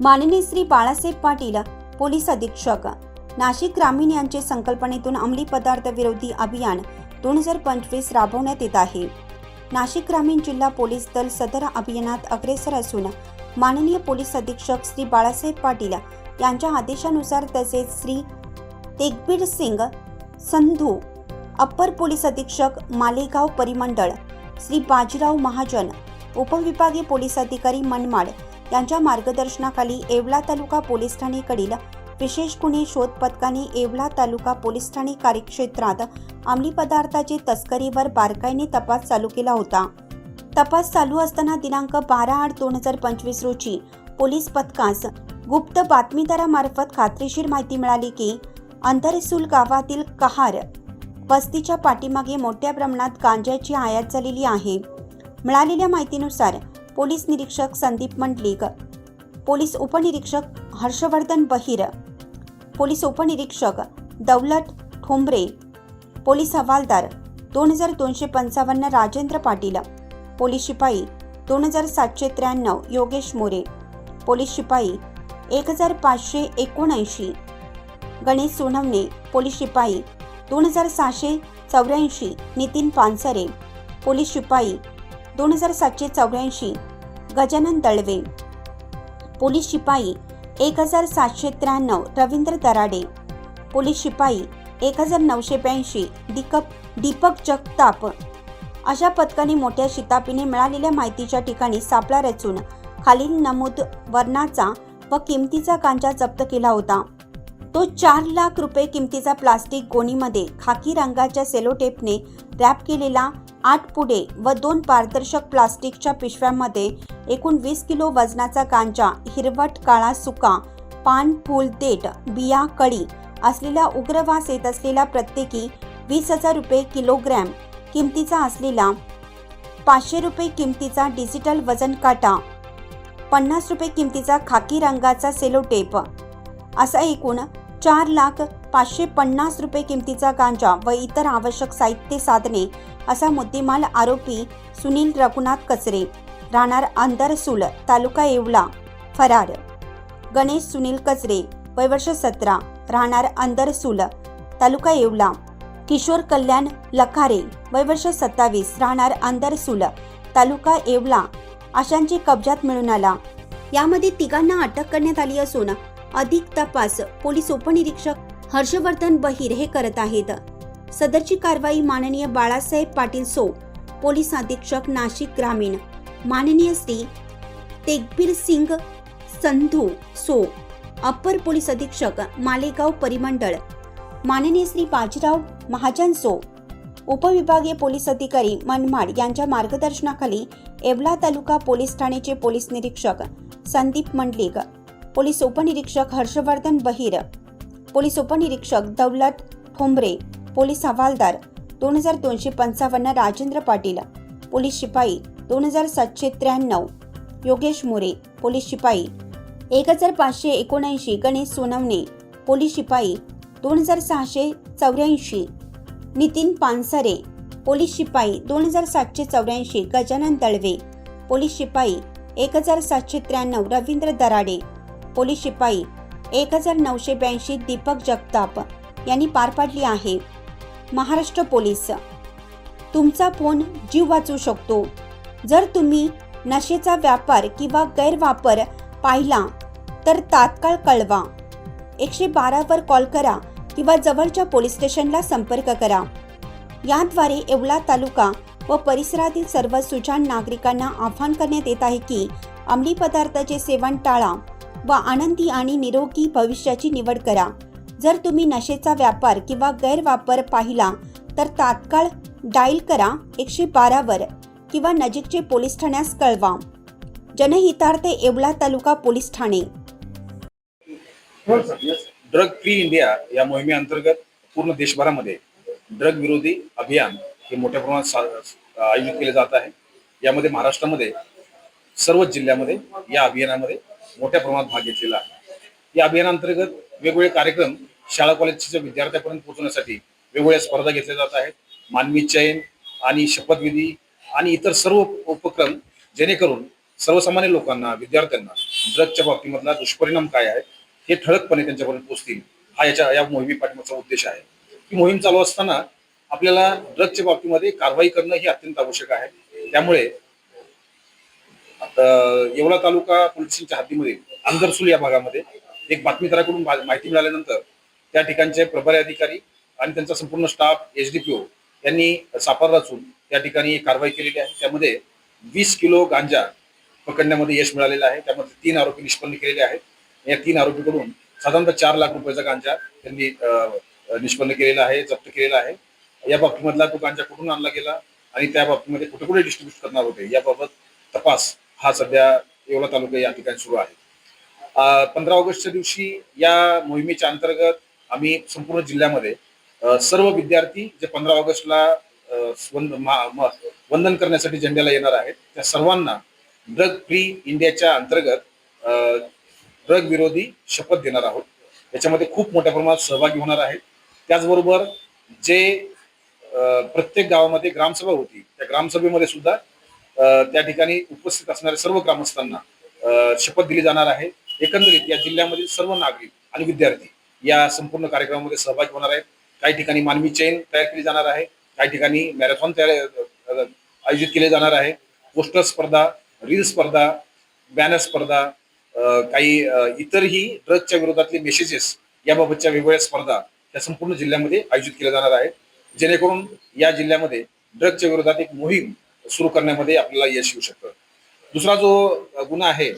माननीय श्री बाळासाहेब पाटील पोलीस अधीक्षक नाशिक ग्रामीण यांचे संकल्पनेतून अंमली पदार्थ विरोधी अभियान दोन हजार पंचवीस राबवण्यात येत आहे. नाशिक ग्रामीण जिल्हा पोलीस दल सदर अभियानात अग्रेसर असून माननीय पोलीस अधीक्षक श्री बाळासाहेब पाटील यांच्या आदेशानुसार तसेच श्री तेगबीर सिंग संधू अप्पर पोलीस अधीक्षक मालेगाव परिमंडळ श्री बाजीराव महाजन उपविभागीय पोलीस अधिकारी मनमाड यांच्या मार्गदर्शनाखाली येवला तालुका पोलीस ठाणेकडील विशेष गुन्हे शोध पथकाने येवला तालुका पोलीस ठाणे कार्यक्षेत्रात अंमली पदार्थाची तस्करीवर बारकाईने तपास चालू केला होता. तपास चालू असताना दिनांक बारा आठ दोन हजार पंचवीस रोजी पोलीस पथकास गुप्त बातमीदारामार्फत खात्रीशीर माहिती मिळाली की अंतरसूल गावातील कहार वस्तीच्या पाठीमागे मोठ्या प्रमाणात गांजाची आयात झालेली आहे. मिळालेल्या माहितीनुसार पोलीस निरीक्षक संदीप मंडलिक पोलीस उपनिरीक्षक हर्षवर्धन बहिर पोलीस उपनिरीक्षक दौलत ठोंबरे पोलीस हवालदार दोन हजार दोनशे पंचावन्न राजेंद्र पाटील पोलीस शिपाई दोन हजार सातशे त्र्याण्णव योगेश मोरे पोलीस शिपाई एक हजार पाचशे एकोणऐंशी गणेश सोनवणे पोलीस शिपाई दोन हजार सहाशे चौऱ्याऐंशी नितीन पानसरे पोलीस शिपाई दोन हजार सातशे चौऱ्याऐंशी. गजानन दळवे. पोलीस शिपाई एक हजार सातशे त्र्याण्णव. रवींद्र दराडे पोलीस शिपाई एक हजार नऊशे ब्याऐंशी. दीपक दीपक जगताप. अशा पथकाने मोठ्या शितापीने मिळालेल्या माहितीच्या ठिकाणी सापळा रचून खालील नमूद वर्णाचा व किमतीचा गांजा जप्त केला होता. तो चार लाख रुपये किमतीचा प्लास्टिक गोणीमध्ये खाकी रंगाच्या सेलोटेपने रॅप केलेला आठ पुडे व दोन पारदर्शक प्लास्टिकच्या पिशव्यांमध्ये एकूण वीस किलो वजनाचा गांजा हिरवट काळा सुका पान फूल देठ बिया कळी असलेला उग्रवास येत असलेला प्रत्येकी वीस हजार रुपये किलोग्रॅम किमतीचा असलेला पाचशे रुपये किमतीचा डिजिटल वजन काटा पन्नास रुपये किमतीचा खाकी रंगाचा सेलोटेप असा एकूण चार लाख पाचशे पन्नास रुपये किमतीचा गांजा व इतर आवश्यक साहित्य साधने असा मुद्देमाल आरोपी सुनील रघुनाथ कचरे. राहणार अंदरसूल तालुका येवला फरार. गणेश सुनील कचरे वयवर्ष सतरा राहणार अंदरसूल तालुका येवला. किशोर कल्याण लखारे वयवर्ष सत्तावीस राहणार अंदरसूल तालुका येवला. अशांची कब्जात मिळून आला. यामध्ये तिघांना अटक करण्यात आली असून अधिक तपास पोलीस उपनिरीक्षक हर्षवर्धन बहिर हे करत आहेत. सदरची कारवाई माननीय बाळासाहेब पाटील सो पोलीस अधीक्षक नाशिक ग्रामीण. माननीय श्री तेगबीर सिंग संधू सो अप्पर पोलीस अधीक्षक मालेगाव परिमंडळ. माननीय श्री बाजीराव महाजन सो उपविभागीय पोलीस अधिकारी मनमाड यांच्या मार्गदर्शनाखाली येवला तालुका पोलीस ठाण्याचे पोलीस निरीक्षक संदीप मंडलिक पोलीस उपनिरीक्षक हर्षवर्धन बहिर पोलीस उपनिरीक्षक दौलत ठोंबरे पोलीस हवालदार दोन हजार दोनशे पंचावन्न राजेंद्र पाटील पोलीस शिपाई दोन हजार सातशे त्र्याण्णव योगेश मोरे पोलीस शिपाई एक हजार पाचशे एकोणऐंशी गणेश सोनवणे पोलीस शिपाई दोन हजार सहाशे चौऱ्याऐंशी नितीन पानसरे पोलीस शिपाई दोन हजार सातशे चौऱ्याऐंशी गजानन दळवे पोलीस शिपाई एक हजार सातशे त्र्याण्णव रवींद्र दराडे पोलीस शिपाई एक हजार नऊशे ब्याऐंशी दीपक जगताप यांनी पार पाडली आहे. महाराष्ट्र पोलीस. तुमचा फोन जीव वाचू शकतो. जर तुम्ही नशेचा व्यापार किंवा गैरवापर पाहिला तर तात्काळ कळवा. एकशे बारावर कॉल करा किंवा जवळच्या पोलीस स्टेशनला संपर्क करा. याद्वारे येवला तालुका व परिसरातील सर्व सुजाण नागरिकांना आव्हान करण्यात येत आहे की अंमली पदार्थाचे सेवन टाळा. व आनंदी आणि निरोगी भविष्याची निवड करा. जर तुम्ही नशेचा व्यापार किंवा गैरवापर पाहिला तर तात्काळ डायल करा एकशे बारावर किंवा नजीकचे पोलीस ठाण्यास कळवा. जनहितार्थ येवला तालुका पोलीस ठाणे. ड्रग फ्री इंडिया या मोहिमेअंतर्गत पूर्ण देशभरामध्ये ड्रग विरोधी अभियान हे मोठ्या प्रमाणात आयोजित केले जात आहे. यामध्ये महाराष्ट्रामध्ये सर्वच जिल्ह्यामध्ये या अभियानामध्ये मोठ्या प्रमाणात भाग घेतलेला आहे. या अभियानांतर्गत वेगवेगळे कार्यक्रम शाळा कॉलेजच्या विद्यार्थ्यांपर्यंत पोहोचण्यासाठी वेगवेगळ्या स्पर्धा घेतल्या जात आहेत. मानवी चयन आणि शपथविधी आणि इतर सर्व उपक्रम जेणेकरून सर्वसामान्य लोकांना विद्यार्थ्यांना ड्रगच्या बाबतीमधला दुष्परिणाम काय आहे हे ठळकपणे त्यांच्यापर्यंत पोहोचतील. हा याच्या या मोहिमे पाठीमागचा उद्देश आहे. ही मोहीम चालू असताना आपल्याला ड्रगच्या बाबतीमध्ये कारवाई करणं ही अत्यंत आवश्यक आहे. त्यामुळे आता येवला तालुका पोलिसांच्या हद्दीमध्ये अंधरसूल या भागामध्ये एक बातमीदाराकडून माहिती मिळाल्यानंतर त्या ठिकाणचे प्रभारी अधिकारी आणि त्यांचा संपूर्ण स्टाफ एसडीपीओ यांनी सापार रचून त्या ठिकाणी कारवाई केलेली आहे. त्यामध्ये वीस किलो गांजा पकडण्यामध्ये यश मिळालेलं आहे. त्यामध्ये तीन आरोपी निष्पन्न केलेले आहेत. या तीन आरोपीकडून साधारणतः चार लाख रुपयाचा गांजा त्यांनी निष्पन्न केलेला आहे जप्त केलेला आहे. या बाबतीमधला तो गांजा कुठून आणला गेला आणि त्या बाबतीमध्ये कुठे कुठे डिस्ट्रीब्यूट करणार होते याबाबत तपास हा सध्या येवला तालुका या ठिकाणी सुरू आहे. पंधरा ऑगस्टच्या दिवशी या मोहिमेच्या अंतर्गत आम्ही संपूर्ण जिल्ह्यामध्ये सर्व विद्यार्थी जे पंधरा ऑगस्टला मा- वंदन करण्यासाठी झेंड्याला येणार आहेत त्या सर्वांना ड्रग फ्री इंडियाच्या अंतर्गत ड्रग विरोधी शपथ देणार आहोत. याच्यामध्ये खूप मोठ्या प्रमाणात सहभागी होणार आहेत. त्याचबरोबर जे प्रत्येक गावामध्ये ग्रामसभा होती त्या ग्रामसभेमध्ये सुद्धा त्या ठिकाणी उपस्थित असणाऱ्या सर्व ग्रामस्थांना शपथ दिली जाणार आहे. एकंदरीत या जिल्ह्यामधील सर्व नागरिक आणि विद्यार्थी या संपूर्ण कार्यक्रमामध्ये सहभागी होणार आहेत. काही ठिकाणी मानवी चेन तयार केली जाणार आहे. काही ठिकाणी मॅरेथॉन तयार आयोजित केले जाणार आहे. पोस्टर स्पर्धा रील स्पर्धा बॅनर स्पर्धा काही इतरही ड्रगच्या विरोधातले मेसेजेस याबाबतच्या वेगवेगळ्या स्पर्धा या संपूर्ण जिल्ह्यामध्ये आयोजित केल्या जाणार आहेत. जेणेकरून या जिल्ह्यामध्ये ड्रगच्या विरोधात एक मोहीम सुरू करण्यामध्ये आपल्याला यश येऊ शकतं. दुसरा जो गुन्हा आहे